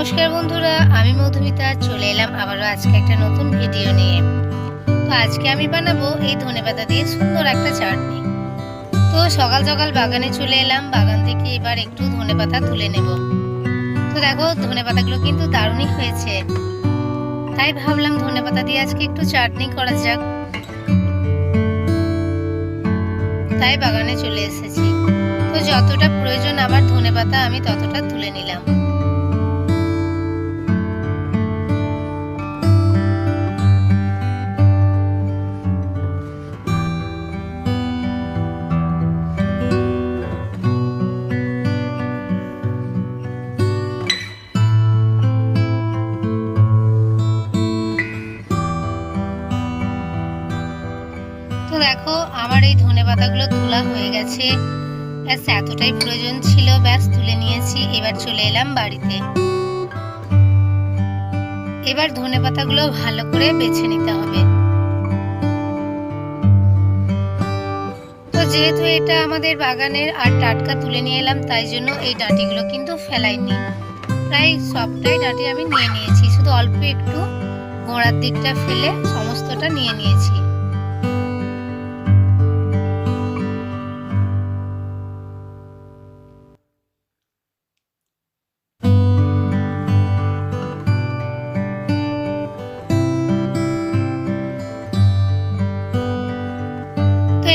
নমস্কার বন্ধুরা, আমি মধুমিতা, চলে এলাম আবারও আজকে একটা নতুন ভিডিও নিয়ে। তো আজকে আমি বানাবো এই ধনেপাতা দিয়ে সুন্দর একটা চাটনি। তো সকাল সকাল বাগানে চলে এলাম, বাগান থেকে এবার একটু ধনেপাতা তুলে নেব। তো দেখো ধনেপাতাগুলো কিন্তু দারুণই হয়েছে। তাই ভাবলাম ধনেপাতা দিয়ে আজকে একটু চাটনি করা যাক। তাই বাগানে চলে এসেছি। তো যতটা প্রয়োজন আমার ধনেপাতা আমি ততটা তুলে নিলাম। দেখো, আমার এই ধনে পাতাগুলো তোলা হয়ে গেছে। ব্যাস, এতটাই প্রয়োজন ছিল। ব্যাস, তুলে নিয়েছি। এবার চলে এলাম বাড়িতে। এবার ধনে পাতাগুলো ভালো করে বেছে নিতে হবে। তো যেহেতু এটা আমাদের বাগানের আর টাটকা তুলে নিয়ে এলাম, তাই জন্য এই ডাঁটিগুলো কিন্তু ফেলাইনি। প্রায় সবটাই ডাঁটি আমি নিয়ে নিয়েছি। শুধু অল্প একটু গোড়ার দিকটা ফেলে সমস্তটা নিয়ে নিয়েছি।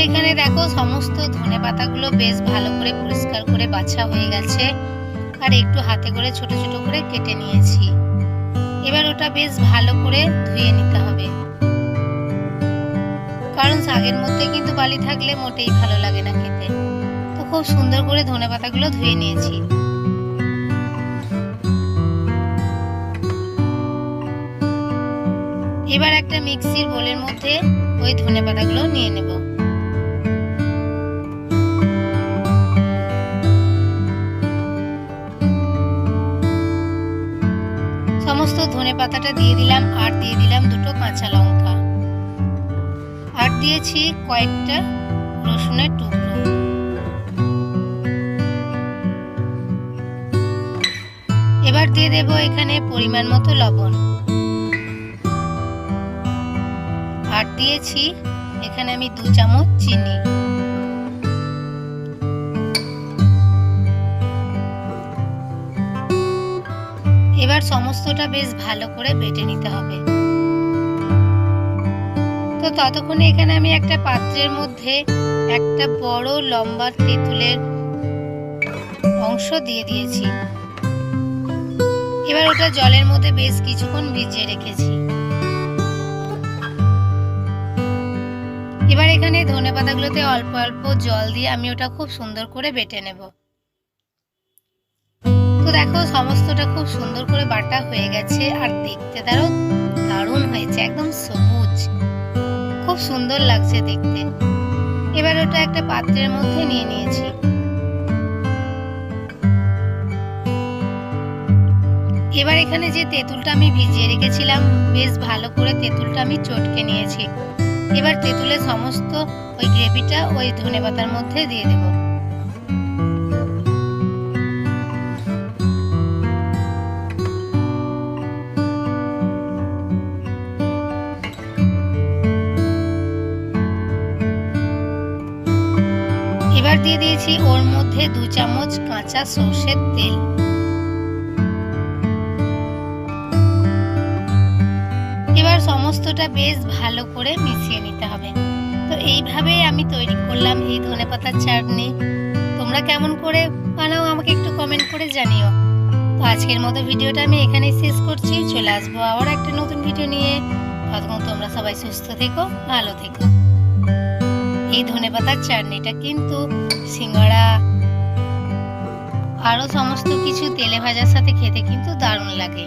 এখানে দেখো সমস্ত ধনে পাতাগুলো বেশ ভালো করে পরিষ্কার করে বাছা হয়ে গেছে। আর একটু হাতে করে ছোট ছোট করে কেটে নিয়েছি। এবার ওটা বেশ ভালো করে ধুয়ে নিতে হবে। কারণ শাকের মধ্যে কিন্তু বালি থাকলে মোটেই ভালো লাগে না খেতে। তো খুব সুন্দর করে ধনে পাতাগুলো ধুয়ে নিয়েছি। এবার একটা মিক্সির বোলের মধ্যে ওই ধনে পাতাগুলো নিয়ে নেব। সমস্ত ধনে পাতাটা দিয়ে দিলাম, আর দিয়ে দিলাম দুটো কাঁচা লঙ্কা। আর দিয়েছি কয়েকটা রসুনের টুকরো। এবার দিয়ে দেব এখানে পরিমাণ মতো লবণ। আর দিয়েছি এখানে আমি দু চামচ চিনি। এবার সমস্তটা বেশ ভালো করে বেটে নিতে হবে। তো ততক্ষণে এখানে আমি একটা পাত্রের মধ্যে একটা বড় লম্বা তেঁতুলের অংশ দিয়ে দিয়েছি। এবার ওটা জলের মধ্যে বেশ কিছুক্ষণ ভিজিয়ে রেখেছি। এবার এখানে ধনে পাতাগুলোতে অল্প অল্প জল দিয়ে আমি ওটা খুব সুন্দর করে বেটে নেব। দেখো, সমস্তটা খুব সুন্দর করে বাটা হয়ে গেছে আর দেখতে তারও দারুণ হয়েছে, একদম সবুজ। খুব সুন্দর লাগছে দেখতে। এবার ওটা একটা পাত্রের মধ্যে নিয়ে নিয়েছি। এবার এখানে যে তেঁতুলটা আমি ভিজিয়ে রেখেছিলাম, বেশ ভালো করে তেঁতুলটা আমি চটকে নিয়েছি। এবার তেঁতুলের সমস্ত ওই গ্রেভিটা ওই ধনে পাতার মধ্যে দিয়ে দেব। এবার দিয়ে দিয়েছি। ওর মধ্যে দু চামচ কাঁচা সর্ষের তেল। এবার সমস্তটা বেশ ভালো করে মিশিয়ে নিতে হবে। তো এইভাবেই আমি তৈরি করলাম এই ধনেপাতার চাটনি। তোমরা কেমন করে বানাও আমাকে একটু কমেন্ট করে জানিও। তো আজকের মতো ভিডিওটা আমি এখানেই শেষ করছি। চলে আসব আবার একটা নতুন ভিডিও নিয়ে। ততক্ষণ তোমরা সবাই সুস্থ থেকো, ভালো থেকো। এই ধনে পাতার চাটনিটা কিন্তু সিঙ্গড়া আরও সমস্ত কিছু তেলে ভাজার সাথে খেতে কিন্তু দারুণ লাগে।